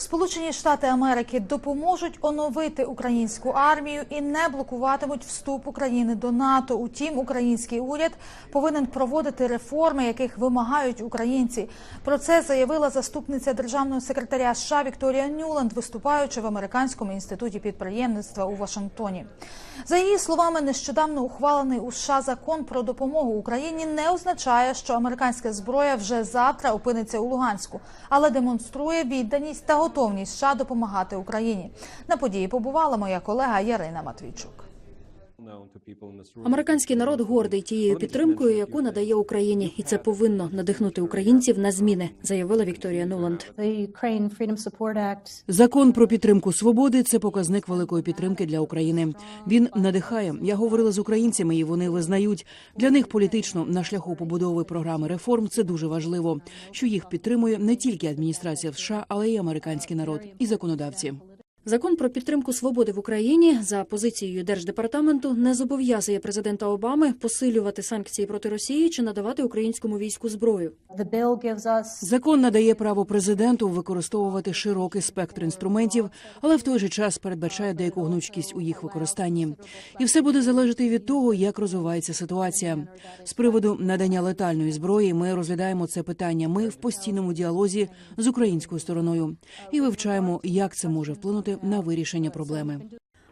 Сполучені Штати Америки допоможуть оновити українську армію і не блокуватимуть вступ України до НАТО. Утім, український уряд повинен проводити реформи, яких вимагають українці. Про це заявила заступниця державного секретаря США Вікторія Нюланд, виступаючи в американському інституті підприємництва у Вашингтоні. За її словами, нещодавно ухвалений у США закон про допомогу Україні не означає, що американська зброя вже завтра опиниться у Луганську, але демонструє відданість та готовність США допомагати Україні. На події побувала моя колега Ярина Матвійчук. Американський народ гордий тією підтримкою, яку надає Україні, і це повинно надихнути українців на зміни, заявила Вікторія Нуланд. Закон про підтримку свободи це показник великої підтримки для України. Він надихає. Я говорила з українцями, і вони визнають для них політично на шляху побудови програми реформ. Це дуже важливо, що їх підтримує не тільки адміністрація США, але й американський народ і законодавці. Закон про підтримку свободи в Україні за позицією держдепартаменту не зобов'язує президента Обами посилювати санкції проти Росії чи надавати українському війську зброю. Закон надає право президенту використовувати широкий спектр інструментів, але в той же час передбачає деяку гнучкість у їх використанні. І все буде залежати від того, як розвивається ситуація. З приводу надання летальної зброї ми розглядаємо це питання. Ми в постійному діалозі з українською стороною і вивчаємо, як це може вплинути на вирішення проблеми.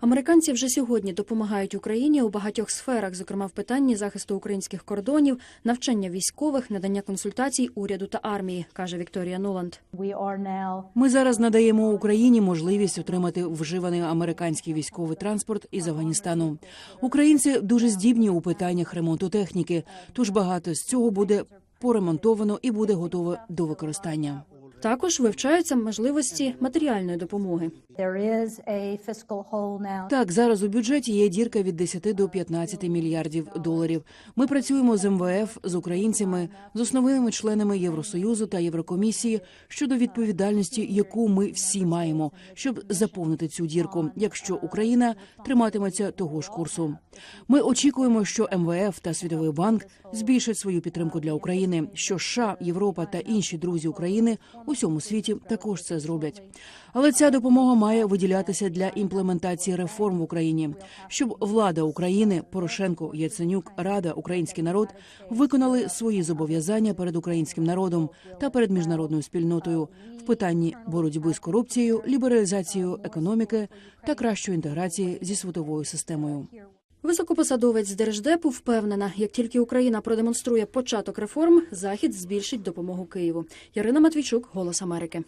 Американці вже сьогодні допомагають Україні у багатьох сферах, зокрема в питанні захисту українських кордонів, навчання військових, надання консультацій уряду та армії, каже Вікторія Нуланд. Ми зараз надаємо Україні можливість отримати вживаний американський військовий транспорт із Афганістану. Українці дуже здібні у питаннях ремонту техніки, тож багато з цього буде поремонтовано і буде готове до використання. Також вивчаються можливості матеріальної допомоги. Так, зараз у бюджеті є дірка від 10 до 15 мільярдів доларів. Ми працюємо з МВФ, з українцями, з основними членами Євросоюзу та Єврокомісії щодо відповідальності, яку ми всі маємо, щоб заповнити цю дірку, якщо Україна триматиметься того ж курсу. Ми очікуємо, що МВФ та Світовий банк збільшать свою підтримку для України. Що США, Європа та інші друзі України у всьому світі також це зроблять. Але ця допомога має виділятися для імплементації реформ в Україні, щоб влада України, Порошенко, Яценюк, Рада, український народ виконали свої зобов'язання перед українським народом та перед міжнародною спільнотою в питанні боротьби з корупцією, лібералізацією економіки та кращої інтеграції зі світовою системою. Високопосадовець держдепу впевнена, як тільки Україна продемонструє початок реформ, захід збільшить допомогу Києву. Ярина Матвійчук, Голос Америки.